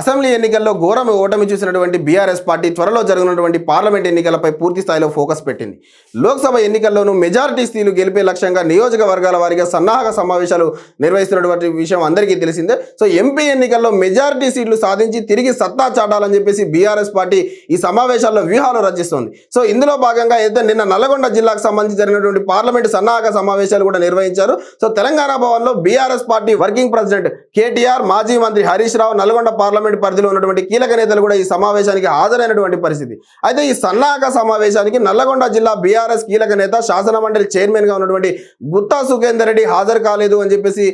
Assembly ఎన్నికల్లో ఘోరం ఓటమి చూసినటువంటి బీఆర్ఎస్ పార్టీ త్వరలో జరగనున్నటువంటి పార్లమెంట్ ఎన్నికలపై పూర్తి స్థాయిలో ఫోకస్ పెట్టింది. లోక్సభ ఎన్నికల్లోనూ మెజారిటీ సీట్లు గెలిపే లక్ష్యంగా నియోజకవర్గాల వారిగా సన్నాహక సమావేశాలు నిర్వహిస్తున్నటువంటి విషయం అందరికీ తెలిసిందే. సో ఎంపీ ఎన్నికల్లో మెజారిటీ సీట్లు సాధించి తిరిగి సత్తా చాటాలని చెప్పేసి బీఆర్ఎస్ పార్టీ ఈ సమావేశాల్లో వ్యూహాలు రచిస్తోంది. సో ఇందులో భాగంగా అయితే నిన్న నల్గొండ జిల్లాకు సంబంధించి జరిగినటువంటి పార్లమెంట్ సన్నాహక సమావేశాలు కూడా నిర్వహించారు. సో తెలంగాణ భవన్లో BRS party working president KTR మాజీ మంత్రి హరీష్ రావు నల్గొండ పార్లమెంట్ పరిధిలో ఉన్నటువంటి కీలక నేతలు కూడా ఈ సమావేశానికి హాజరైనటువంటి పరిస్థితి. అయితే ఈ సన్నాహక సమావేశానికి నల్లగొండ జిల్లా బీఆర్ఎస్ కీలక నేత శాసన మండలి చైర్మన్గా ఉన్నటువంటి గుత్తా సుఖేందర్ రెడ్డి హాజరు కాలేదు అని చెప్పేసి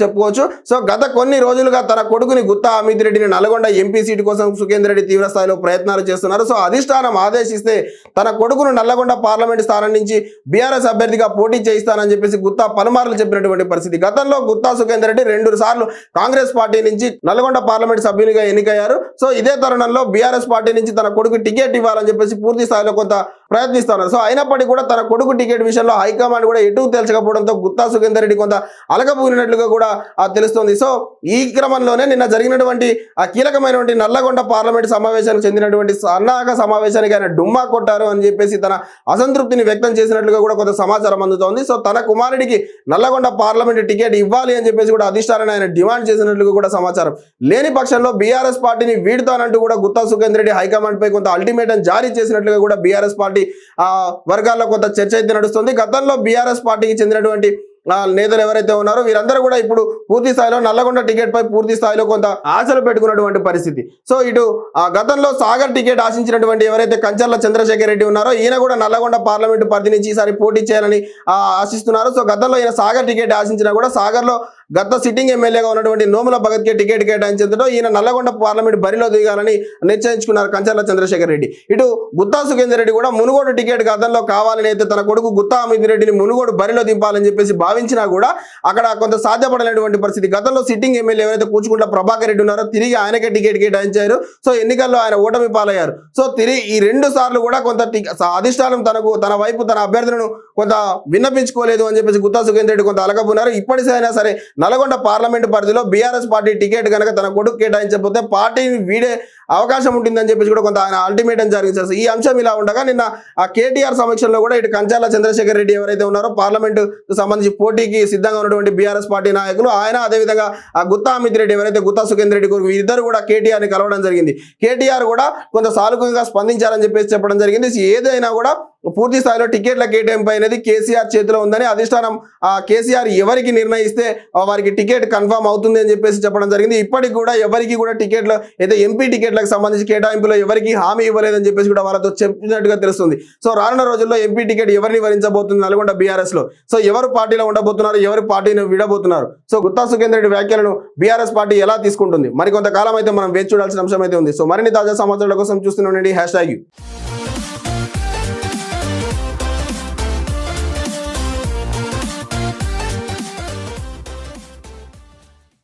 చెప్పుకోవచ్చు. సో గత కొన్ని రోజులుగా తన కొడుకుని గుత్తా అమిత్ రెడ్డిని నల్గొండ ఎంపీ సీటు కోసం సుఖేందర్ రెడ్డి తీవ్ర స్థాయిలో ప్రయత్నాలు చేస్తున్నారు. సో అధిష్టానం ఆదేశిస్తే తన కొడుకును నల్లగొండ పార్లమెంట్ స్థానం నుంచి బీఆర్ఎస్ అభ్యర్థిగా పోటీ చేయిస్తానని చెప్పేసి గుత్తా పలుమార్లు చెప్పినటువంటి పరిస్థితి. గతంలో గుత్తా సుఖేందర్ రెడ్డి రెండు సార్లు కాంగ్రెస్ పార్టీ నుంచి నల్గొండ పార్లమెంట్ సభ్యునిగా ఎన్నికయ్యారు. సో ఇదే తరుణంలో బీఆర్ఎస్ పార్టీ నుంచి తన కొడుకు టికెట్ ఇవ్వాలని చెప్పేసి పూర్తి స్థాయిలో కొంత ప్రయత్నిస్తున్నారు సో అయినప్పటికీ కూడా తన కొడుకు టికెట్ విషయంలో హైకమాండ్ కూడా ఎటు తేల్చకపోవడంతో గుత్తా సుఖేందర్ రెడ్డి కొంత అలగబూరినట్లుగా కూడా తెలుస్తోంది. సో ఈ క్రమంలోనే నిన్న జరిగినటువంటి ఆ కీలకమైనటువంటి నల్లగొండ పార్లమెంట్ సమావేశానికి చెందినటువంటి సన్నాహక సమావేశానికి ఆయన డుమ్మా కొట్టారు అని చెప్పేసి తన అసంతృప్తిని వ్యక్తం చేసినట్లుగా కూడా కొంత సమాచారం అందుతోంది. సో తన కుమారుడికి నల్లగొండ పార్లమెంట్ టికెట్ ఇవ్వాలి అని చెప్పేసి కూడా అధిష్టానాన్ని ఆయన డిమాండ్ చేసినట్లుగా కూడా సమాచారం. లేని పక్షంలో బీఆర్ఎస్ పార్టీని వీడుతానంటూ కూడా గుత్తా సుఖేందర్ రెడ్డి హైకమాండ్ పై కొంత అల్టిమేటం జారీ చేసినట్లుగా కూడా బీఆర్ఎస్ పార్టీ ఆ, వర్గాల్లో కొంత చర్చ అయితే నడుస్తుంది. గతంలో బీఆర్ఎస్ పార్టీకి చెందినటువంటి నేతలు ఎవరైతే ఉన్నారో వీరందరూ కూడా ఇప్పుడు పూర్తి స్థాయిలో నల్లగొండ టికెట్ పై పూర్తి స్థాయిలో కొంత ఆశలు పెట్టుకున్నటువంటి పరిస్థితి. సో ఇటు ఆ గతంలో సాగర్ టికెట్ ఆశించినటువంటి ఎవరైతే కంచర్ల చంద్రశేఖర్ రెడ్డి ఉన్నారో ఈయన కూడా నల్లగొండ పార్లమెంటు పరిధి నుంచి ఈసారి పోటీ చేయాలని ఆశిస్తున్నారు. సో గతంలో ఈయన సాగర్ టికెట్ ఆశించినా కూడా సాగర్లో గత సిట్టింగ్ ఎమ్మెల్యేగా ఉన్నటువంటి నోముల భగత్కే టికెట్ కేటాయించడంతో ఈయన నల్లగొండ పార్లమెంట్ బరిలో దిగాలని నిశ్చయించుకున్నారు కంచర్ల చంద్రశేఖర్ రెడ్డి. ఇటు గుత్తా సుఖేందర్ రెడ్డి కూడా మునుగోడు టికెట్ గతంలో కావాలని అయితే తన కొడుకు గుత్తా అమిత్ రెడ్డిని మునుగోడు బరిలో దింపాలని చెప్పేసి భావించినా కూడా అక్కడ కొంత సాధ్యపడలేటువంటి పరిస్థితి. గతంలో సిట్టింగ్ ఎమ్మెల్యే ఎవరైతే కూచుకుంట ప్రభాకర్ రెడ్డి ఉన్నారో తిరిగి ఆయనకే టికెట్ కేటాయించారు. సో ఎన్నికల్లో ఆయన ఓటమి పాలయ్యారు. సో తిరిగి ఈ రెండు సార్లు కూడా కొంత అధిష్టానం తనకు తన వైపు తన అభ్యర్థులను కొంత విన్నపించుకోలేదు అని చెప్పేసి గుత్తా సుఖేందర్ రెడ్డి కొంత అలగబున్నారు ఇప్పటికైనా సరే నల్గొండ పార్లమెంట్ పరిధిలో బీఆర్ఎస్ పార్టీ టికెట్ కనుక తన కొడుకు కేటాయించకపోతే పార్టీని వీడే అవకాశం ఉంటుందని చెప్పేసి కూడా కొంత ఆయన అల్టిమేటం జరిగించారు ఈ అంశం ఇలా ఉండగా నిన్న ఆ కేటీఆర్ సమక్షంలో కూడా ఇటు కంచాల చంద్రశేఖర్ రెడ్డి ఎవరైతే ఉన్నారో పార్లమెంటు సంబంధించి పోటీకి సిద్ధంగా ఉన్నటువంటి బీఆర్ఎస్ పార్టీ నాయకులు ఆయన అదేవిధంగా ఆ గుత్తా అమిత్ రెడ్డి ఎవరైతే గుత్తా సుఖేందర్ రెడ్డి కొరకు ఇద్దరు కూడా కేటీఆర్ని కలవడం జరిగింది. కేటీఆర్ కూడా కొంత సానుకూలంగా స్పందించారని చెప్పేసి చెప్పడం జరిగింది. ఏదైనా కూడా పూర్తి స్థాయిలో టికెట్ల కేటాయింపు అనేది కేసీఆర్ చేతిలో ఉందని అధిష్టానం ఆ కేసీఆర్ ఎవరికి నిర్ణయిస్తే వారికి టికెట్ కన్ఫర్మ్ అవుతుంది అని చెప్పేసి చెప్పడం జరిగింది. ఇప్పటికి కూడా ఎవరికి కూడా టికెట్లు అయితే ఎంపీ టికెట్లకు సంబంధించి కేటాయింపులో ఎవరికి హామీ ఇవ్వలేదని చెప్పేసి కూడా వాళ్ళతో చెప్పినట్టుగా తెలుస్తుంది. సో రానున్న రోజుల్లో ఎంపీ టికెట్ ఎవరిని వరించబోతుంది నల్గొండ బీఆర్ఎస్లో సో ఎవరు పార్టీలో ఉండబోతున్నారు ఎవరు పార్టీని విడబోతున్నారు? సో గుత్తా సుఖేందర్ రెడ్డి వ్యాఖ్యలను బీఆర్ఎస్ పార్టీ ఎలా తీసుకుంటుంది? మరికొంతకాలం అయితే మనం వేచి చూడాల్సిన అంశం అయితే ఉంది. సో మరిన్ని తాజా సమాచారాల కోసం చూస్తూనే హ్యాష్ ట్యాగ్